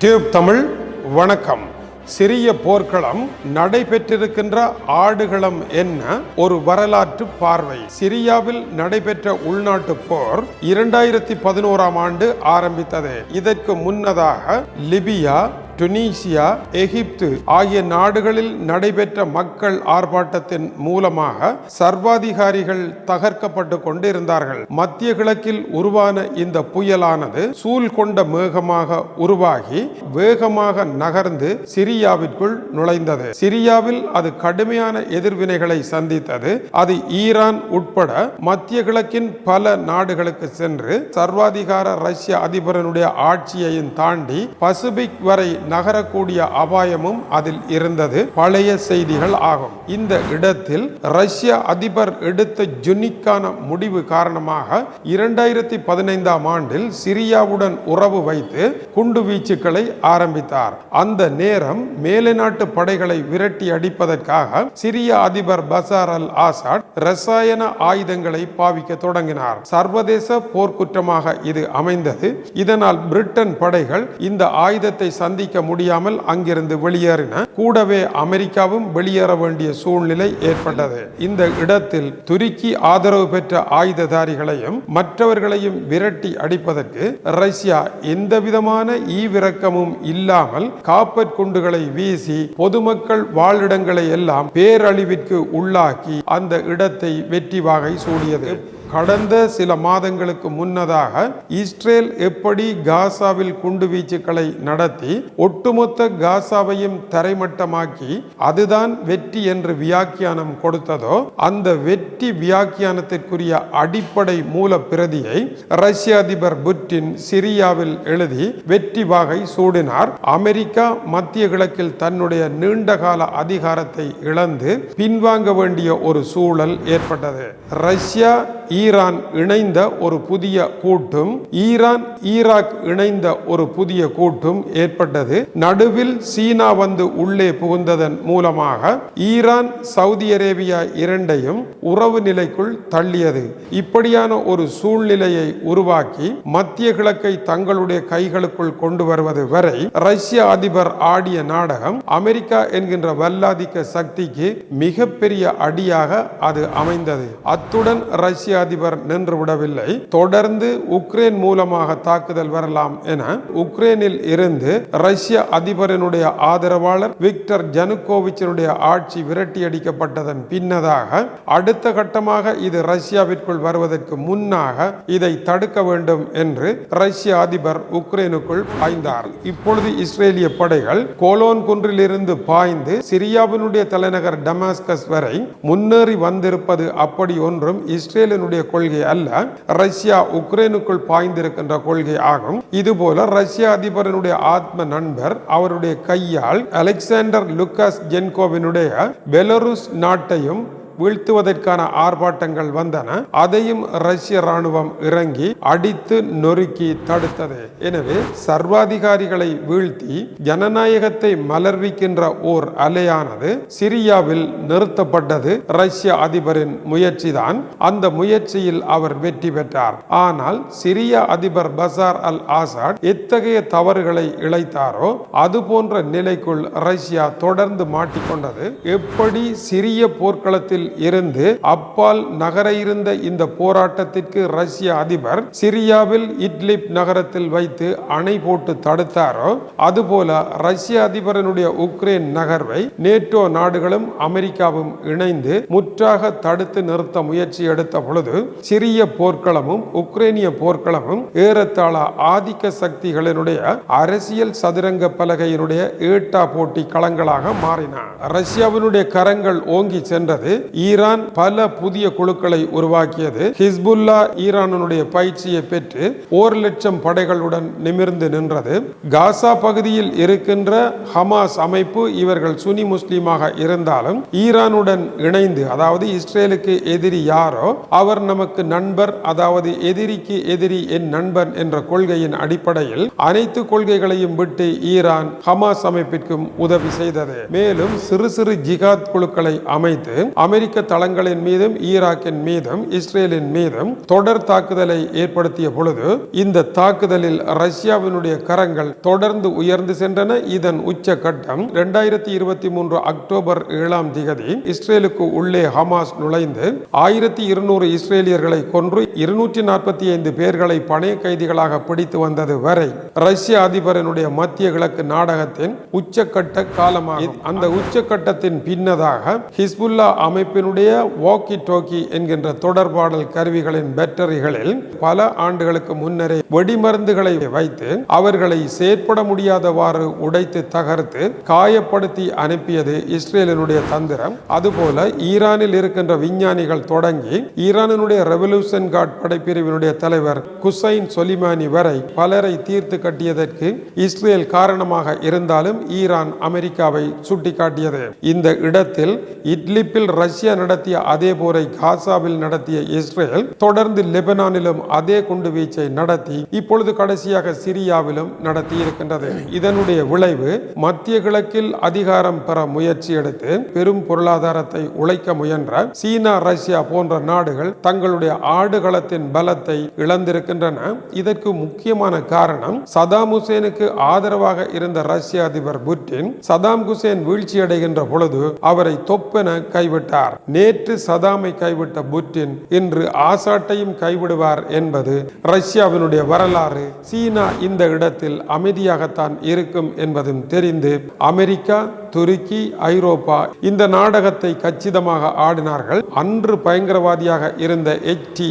Tube Tamil வணக்கம். சிறிய போர்க்களம் நடைபெற்றிருக்கின்ற ஆடுகளம் என்ன? ஒரு வரலாற்று பார்வை. சிரியாவில் நடைபெற்ற உள்நாட்டு போர் இரண்டாயிரத்தி பதினோராம் ஆண்டு ஆரம்பித்தது. இதற்கு முன்னதாக லிபியா டுனீசியா எகிப்து ஆகிய நாடுகளில் நடைபெற்ற மக்கள் ஆர்ப்பாட்டத்தின் மூலமாக சர்வாதிகாரிகள் தகர்க்கப்பட்டு கொண்டிருந்தார்கள். மத்திய கிழக்கில் உருவான இந்த புயலானது சூழ் கொண்ட மேகமாக உருவாகி வேகமாக நகர்ந்து சிரியாவிற்குள் நுழைந்தது. சிரியாவில் அது கடுமையான எதிர்வினைகளை சந்தித்தது. அது ஈரான் உட்பட மத்திய கிழக்கின் பல நாடுகளுக்கு சென்று சர்வாதிகார ரஷ்ய அதிபரனுடைய ஆட்சியையும் தாண்டி பசிபிக் வரை நகரக்கூடிய அபாயமும் அதில் இருந்தது. பழைய செய்திகள் ஆகும். இந்த இடத்தில் ரஷ்ய அதிபர் எடுத்த ஜுனிக்கான முடிவு காரணமாக இரண்டாயிரத்தி பதினைந்தாம் ஆண்டில் சிரியாவுடன் உறவு வைத்து குண்டு வீச்சுக்களை ஆரம்பித்தார். அந்த நேரம் மேலை நாட்டு படைகளை விரட்டி அடிப்பதற்காக சிரிய அதிபர் பசார் அல் ஆசாட் ரசாயன ஆயுதங்களை பாவிக்க தொடங்கினார். சர்வதேச போர்க்குற்றமாக இது அமைந்தது. இதனால் பிரிட்டன் படைகள் இந்த ஆயுதத்தை சந்திக்க முடியாமல் அங்கிருந்து வெளியேறின. கூடவே அமெரிக்காவும் வெளியேற வேண்டிய சூழ்நிலை ஏற்பட்டது. இந்த இடத்தில் துருக்கி ஆதரவு பெற்ற ஆயுததாரிகளையும் மற்றவர்களையும் விரட்டி அடிப்பதற்கு ரஷ்யா எந்த விதமான ஈவிரக்கமும் இல்லாமல் காப்பற் குண்டுகளை வீசி பொதுமக்கள் வாழிடங்களை எல்லாம் பேரழிவிற்கு உள்ளாக்கி அந்த இடத்தை வெற்றி வாகை சூடியது. கடந்த சில மாதங்களுக்கு முன்னதாக இஸ்ரேல் எப்படி காசாவில் குண்டு வீச்சுக்களை நடத்தி ஒட்டுமொத்த காசாவையும் தரைமட்டமாக்கி அதுதான் வெற்றி என்று வியாக்கியானம் கொடுத்ததோ அந்த வெற்றி வியாக்கியானத்திற்குரிய அடிப்படை மூல பிரதியை ரஷ்ய அதிபர் புட்டின் சிரியாவில் எழுதி வெற்றி வாகை சூடினார். அமெரிக்கா மத்திய கிழக்கில் தன்னுடைய நீண்டகால அதிகாரத்தை இழந்து பின்வாங்க வேண்டிய ஒரு சூழல் ஏற்பட்டது. ரஷ்யா ஈரான் இணைந்த ஒரு புதிய கூட்டும் ஈரான் ஈராக் இணைந்த ஒரு புதிய கூட்டும் ஏற்பட்டது. நடுவில் சீனா வந்து உள்ளே புகுந்ததன் மூலமாக ஈரான் சவுதி அரேபியா இரண்டையும் உறவு நிலைக்குள் தள்ளியது. இப்படியான ஒரு சூழ்நிலையை உருவாக்கி மத்திய கிழக்கை தங்களுடைய கைகளுக்குள் கொண்டு வருவது வரை ரஷ்ய அதிபர் ஆடிய நாடகம் அமெரிக்கா என்கின்ற வல்லாதிக்க சக்திக்கு மிகப்பெரிய அடியாக அது அமைந்தது. அத்துடன் ரஷ்ய அதிபர் நின்று விடவில்லை. தொடர்ந்து உக்ரைன் மூலமாக தாக்குதல் வரலாம் என உக்ரைனில் இருந்து ரஷ்ய அதிபரனுடைய ஆதரவாளர் விக்டர் ஜனுகோவிச்சனுடைய ஆட்சி விரட்டியடிக்கப்பட்டதன் பின்னதாக அடுத்த கட்டமாக இது ரஷ்யாவிற்குள் வருவதற்கு முன்னாக இதை தடுக்க வேண்டும் என்று ரஷ்ய அதிபர் உக்ரைனுக்குள் பாய்ந்தார். இப்பொழுது இஸ்ரேலிய படைகள் கோலோன் குன்றிலிருந்து பாய்ந்து சிரியாவினுடைய தலைநகர் டமாஸ்கஸ் வரை முன்னேறி வந்திருப்பது அப்படி ஒன்றும் இஸ்ரேலினுடைய கொள்கை அல்ல. ரஷ்யா உக்ரைனுக்குள் பாய்ந்திருக்கின்ற கொள்கை ஆகும். இதுபோல ரஷ்ய அதிபரனுடைய ஆத்ம நண்பர் அவருடைய கையால் அலெக்சாண்டர் லுக்காஸ் ஜென்கோவினுடைய பெலருஸ் நாட்டையும் வீழ்த்துவதற்கான ஆர்ப்பாட்டங்கள் வந்தன. அதையும் ரஷ்ய ராணுவம் இறங்கி அடித்து நொறுக்கி தடுத்தது. எனவே சர்வாதிகாரிகளை வீழ்த்தி ஜனநாயகத்தை மலர்விக்கின்ற ஓர் அலையானது சிரியாவில் நிறுத்தப்பட்டது. ரஷ்ய அதிபரின் முயற்சிதான். அந்த முயற்சியில் அவர் வெற்றி பெற்றார். ஆனால் சிரிய அதிபர் பசார் அல் ஆசாட் எத்தகைய தவறுகளை இழைத்தாரோ அது போன்ற நிலைக்குள் ரஷ்யா தொடர்ந்து மாட்டிக்கொண்டது. எப்படி சிறிய போர்க்களத்தில் இருந்து அப்பால் நகர இருந்த இந்த போராட்டத்திற்கு ரஷ்ய அதிபர் சிரியாவில் இட்லிப் நகரத்தில் வைத்து அணை போட்டு தடுத்தாரோ அதுபோல ரஷ்ய அதிபரனுடைய உக்ரைன் நகர்வை நேட்டோ நாடுகளும் அமெரிக்காவும் இணைந்து முற்றாக தடுத்து நிறுத்த முயற்சி எடுத்த பொழுது சிறிய போர்க்களமும் உக்ரைனிய போர்க்களமும் ஏறத்தாழ ஆதிக்க சக்திகளினுடைய அரசியல் சதுரங்க பலகையினுடைய ஏட்டா போட்டி களங்களாக மாறின. ரஷ்யாவினுடைய கரங்கள் ஓங்கி சென்றது ஈரான் பல புதிய குழுக்களை உருவாக்கியது. ஹிஸ்புல்லா ஈரானுடைய பயிற்சியை பெற்று ஒரு லட்சம் படைகளுடன் நிமிர்ந்து நின்றது. காசா பகுதியில் இருக்கின்ற ஹமாஸ் அமைப்பு இவர்கள் சுனி முஸ்லீமாக இருந்தாலும் ஈரானுடன் இணைந்து அதாவது இஸ்ரேலுக்கு எதிரி யாரோ அவர் நமக்கு நண்பர் அதாவது எதிரிக்கு எதிரி என் நண்பன் என்ற கொள்கையின் அடிப்படையில் அனைத்து கொள்கைகளையும் விட்டு ஈரான் ஹமாஸ் அமைப்பிற்கும் உதவி செய்தது. மேலும் சிறு சிறு ஜிகாத் குழுக்களை அமைத்து அமெரிக்க அமெரிக்க தளங்களின் மீதும் ஈராக்கின் மீதும் இஸ்ரேலின் மீதும் தொடர் தாக்குதலை ஏற்படுத்திய பொழுது இந்த தாக்குதலில் ரஷ்யாவினுடைய கரங்கள் தொடர்ந்து உயர்ந்து சென்றன. இதன் உச்சகட்டம் இரண்டாயிரத்தி இருபத்தி மூன்று அக்டோபர் ஏழாம் திகதி இஸ்ரேலுக்கு உள்ளே ஹமாஸ் நுழைந்து ஆயிரத்தி இருநூறு இஸ்ரேலியர்களை கொன்று இருநூற்றி நாற்பத்தி ஐந்து பேர்களை பணைய கைதிகளாக பிடித்து வந்தது வரை ரஷ்ய அதிபரனுடைய மத்திய கிழக்கு நாடகத்தின் உச்சக்கட்ட காலமாக அந்த உச்சக்கட்டத்தின் பின்னதாக ஹிஸ்புல்லா அமைப்பு அமைப்பினுடைய வாக்கி டோக்கி என்கின்ற தொடர்பாடல் கருவிகளின் பேட்டரிகளில் பல ஆண்டுகளுக்கு முன்னரே வெடிமருந்துகளை வைத்து அவர்களை செயற்பட முடியாதவாறு உடைத்து தகர்த்து காயப்படுத்தி அனுப்பியது இஸ்ரேலினுடைய தந்திரம். அதுபோல ஈரானில் இருக்கின்ற விஞ்ஞானிகள் தொடங்கி ஈரானினுடைய ரெவல்யூஷன் கார்ட் படைப்பிரிவினுடைய தலைவர் குசைன் சொலிமானி வரை பலரை தீர்த்து கட்டியதற்கு இஸ்ரேல் காரணமாக இருந்தாலும் ஈரான் அமெரிக்காவை சுட்டிக்காட்டியது. இந்த இடத்தில் இட்லிப்பில் ரஷ்ய ரஷ்யா நடத்திய அதே போரை காசாவில் நடத்திய இஸ்ரேல் தொடர்ந்து லெபனானிலும் அதே குண்டு வீச்சை நடத்தி இப்பொழுது கடைசியாக சிரியாவிலும் நடத்தி இருக்கின்றது இதனுடைய விளைவு மத்திய கிழக்கில் அதிகாரம் பெற முயற்சி எடுத்து பெரும் பொருளாதாரத்தை உழைக்க முயன்ற சீனா ரஷ்யா போன்ற நாடுகள் தங்களுடைய ஆடுகளத்தின் பலத்தை இழந்திருக்கின்றன. இதற்கு முக்கியமான காரணம் சதாம் ஹுசேனுக்கு ஆதரவாக இருந்த ரஷ்ய அதிபர் புட்டின் சதாம் ஹுசேன் வீழ்ச்சியடைகின்ற பொழுது அவரை தொப்பென கைவிட்டார். நேற்று சதாமை கைவிட்ட புட்டின் இன்று ஆசாட்டையும் கைவிடுவார் என்பது ரஷ்யாவினுடைய வரலாறு. சீனா இந்த இடத்தில் அமைதியாகத்தான் இருக்கும் என்பதும் தெரிந்து அமெரிக்கா துருக்கி ஐரோப்பா இந்த நாடகத்தை கச்சிதமாக ஆடினார்கள். அன்று பயங்கரவாதியாக இருந்த எச்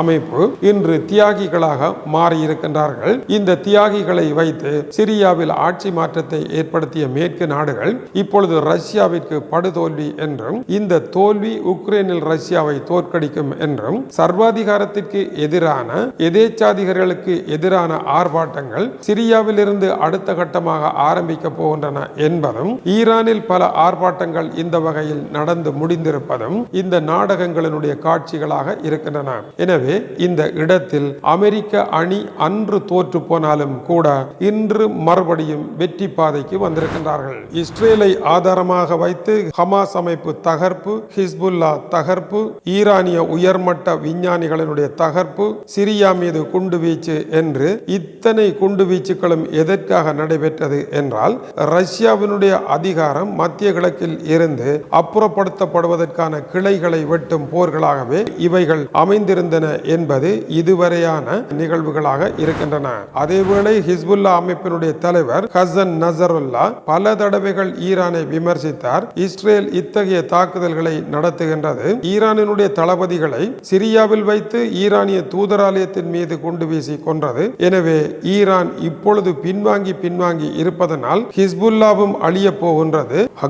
அமைப்பு இன்று தியாகிகளாக மாறியிருக்கின்றார்கள். இந்த தியாகிகளை வைத்து சிரியாவில் ஆட்சி மாற்றத்தை ஏற்படுத்திய மேற்கு நாடுகள் இப்பொழுது ரஷ்யாவிற்கு படுதோல்வி என்றும் இந்த தோல்வி உக்ரைனில் ரஷ்யாவை தோற்கடிக்கும் என்றும் சர்வாதிகாரத்திற்கு எதிரான எதேச்சாதிகாரிகளுக்கு எதிரான ஆர்ப்பாட்டங்கள் சிரியாவில் இருந்து அடுத்த கட்டமாக ஆரம்பிக்க போகின்றன என்பதும் ஈரானில் பல ஆர்ப்பாட்டங்கள் இந்த வகையில் நடந்து முடிந்திருப்பதும் இந்த நாடகங்களினுடைய காட்சிகளாக இருக்கின்றன. எனவே இந்த இடத்தில் அமெரிக்க அணி அன்று தோற்று போனாலும் கூட இன்று மறுபடியும் வெற்றி பாதைக்கு வந்திருக்கின்றார்கள். இஸ்ரேலை ஆதாரமாக வைத்து ஹமாஸ் அமைப்பு தகர்ப்பு ஹிஸ்புல்லா தகர்ப்பு ஈரானிய உயர்மட்ட விஞ்ஞானிகளினுடைய தகர்ப்பு சிரியா மீது குண்டு வீச்சு என்று இத்தனை குண்டு வீச்சுகளும் எதற்காக நடைபெற்றது என்றால் ரஷ்யாவினுடைய அதிக அதிகாரம் மத்திய கிழக்கில் இருந்து அப்புறப்படுத்தப்படுவதற்கான கிளைகளை வெட்டும் போர்களாகவே இவைகள் அமைந்திருந்தன என்பது இதுவரையான நிகழ்வுகளாக இருக்கின்றன. அதேவேளை ஹிஸ்புல்லா அமைப்பினுடைய தலைவர் ஹசன் நசருல்லா பல தடவைகள் ஈரானை விமர்சித்தார். இஸ்ரேல் இத்தகைய தாக்குதல்களை நடத்துகின்றது. ஈரானினுடைய தளபதிகளை சிரியாவில் வைத்து ஈரானிய தூதராலயத்தின் மீது குண்டு வீசி கொன்றது. எனவே ஈரான் இப்பொழுது பின்வாங்கி பின்வாங்கி இருப்பதனால் ஹிஸ்புல்லாவும் அழிய போகின்றது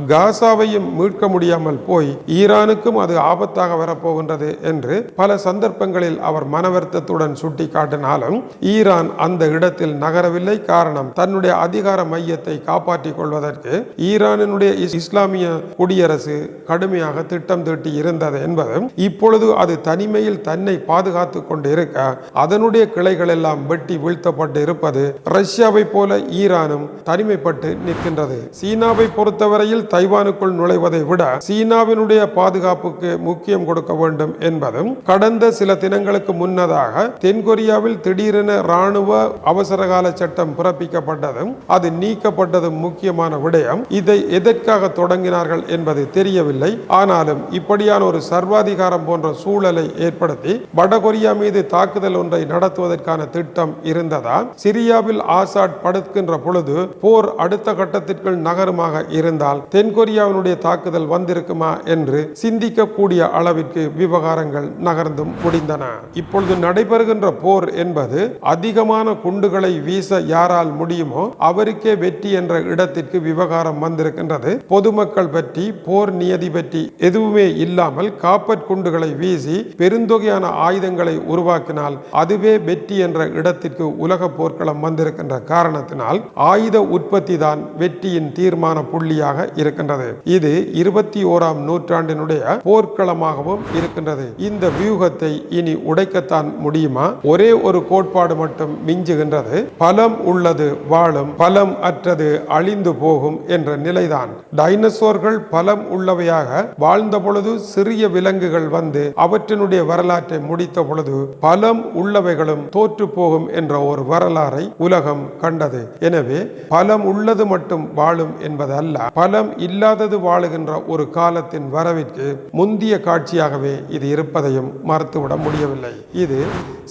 காசாவையும் மீட்க முடியாமல் போய் ஈரானுக்கும் அது ஆபத்தாக வரப்போகின்றது என்று பல சந்தர்ப்பங்களில் அவர் மனவருத்தத்துடன் சுட்டி காட்டினாலும் ஈரான் அந்த இடத்தில் நகரவில்லை. காரணம் தன்னுடைய அதிகார மையத்தை காப்பாற்றிக் கொள்வதற்கு ஈரானினுடைய இஸ்லாமிய குடியரசு கடுமையாக திட்டம் தீட்டி இருந்தது என்பதும் இப்பொழுது அது தனிமையில் தன்னை பாதுகாத்துக் கொண்டு இருக்க அதனுடைய கிளைகள் எல்லாம் வெட்டி வீழ்த்தப்பட்டு இருப்பது ரஷ்யாவை போல ஈரானும் தனிமைப்பட்டு நிற்கின்றது. சீனாவை பொறுத்தவரையில் தைவானுக்குள் நுழைவதை விட சீனாவினுடைய பாதுகாப்புக்கு முக்கியம் கொடுக்க வேண்டும் என்பதும் கடந்த சில தினங்களுக்கு முன்னதாக தென்கொரியாவில் திடீரென ராணுவ அவசரகால சட்டம் பிறப்பிக்கப்பட்டதும் அது நீக்கப்பட்டதும் முக்கியமான விடயம். இதை எதற்காக தொடங்கினார்கள் என்பது தெரியவில்லை. ஆனாலும் இப்படியான ஒரு சர்வாதிகாரம் போன்ற சூழலை ஏற்படுத்தி வடகொரியா மீது தாக்குதல் ஒன்றை நடத்துவதற்கான திட்டம் இருந்ததா சிரியாவில் ஆசாட் படுக்கின்ற பொழுது போர் அடுத்த கட்டத்திற்குள் நகருமாக இருந்தால் தென்கொரியாவினுடைய தாக்குதல் வந்திருக்குமா என்று சிந்திக்கக்கூடிய அளவிற்கு விவகாரங்கள் நகர்ந்தும் முடிந்தன. இப்பொழுது நடைபெறுகின்ற போர் என்பது அதிகமான குண்டுகளை வீச யாரால் முடியுமோ அவருக்கே வெற்றி என்ற இடத்திற்கு விவகாரம் வந்திருக்கின்றது. பொதுமக்கள் பற்றி போர் நியதி பற்றி எதுவுமே இல்லாமல் காப்பற் குண்டுகளை வீசி பெருந்தொகையான ஆயுதங்களை உருவாக்கினால் அதுவே வெற்றி என்ற இடத்திற்கு உலக போர்க்களம் வந்திருக்கின்ற காரணத்தினால் ஆயுத உற்பத்தி தான் வெற்றியின் தீர்மான புள்ளி புள்ளியாக இருக்கின்றது. இது இருபத்தி ஓராம் நூற்றாண்டினுடைய போர்க்களமாகவும் இருக்கின்றது. இந்த வியூகத்தை இனி உடைக்கத்தான் முடியுமா? ஒரே ஒரு கோட்பாடு மட்டும் மிஞ்சுகின்றது. பலம் உள்ளது வாழும் பலம் அற்றது அழிந்து போகும் என்ற நிலைதான். டைனசோர்கள் பலம் உள்ளவையாக வாழ்ந்த பொழுது சிறிய விலங்குகள் வந்து அவற்றினுடைய வரலாற்றை முடித்த பொழுது பலம் உள்ளவைகளும் தோற்று போகும் என்ற ஒரு வரலாறை உலகம் கண்டது. எனவே பலம் உள்ளது மட்டும் வாழும் என்பதல்ல அல்ல. பலம் இல்லாதது வாழுகின்ற ஒரு காலத்தின் வரவிற்கு முந்திய காட்சியாகவே இது இருப்பதையும் மறுத்துவிட முடியவில்லை. இது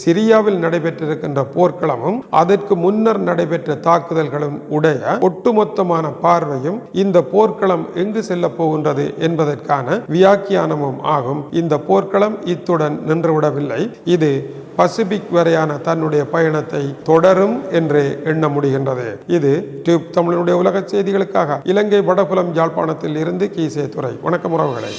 சிரியாவில் நடைபெற்றிருக்கின்ற போர்க்களமும் அதற்கு முன்னர் நடைபெற்ற தாக்குதல்களும் உடைய ஒட்டுமொத்தமான பார்வையும் இந்த போர்க்களம் எங்கு செல்ல போகின்றது என்பதற்கான வியாக்கியானமும் ஆகும். இந்த போர்க்களம் இத்துடன் நின்றுவிடவில்லை. இது பசிபிக் வரையான தன்னுடைய பயணத்தை தொடரும் என்று எண்ண முடிகின்றது. இது டியூப் தமிழனுடைய உலக செய்திகளுக்காக. இலங்கை வடபுலம் யாழ்ப்பாணத்தில் இருந்து கீசே துறை வணக்கம் உறவுகளை.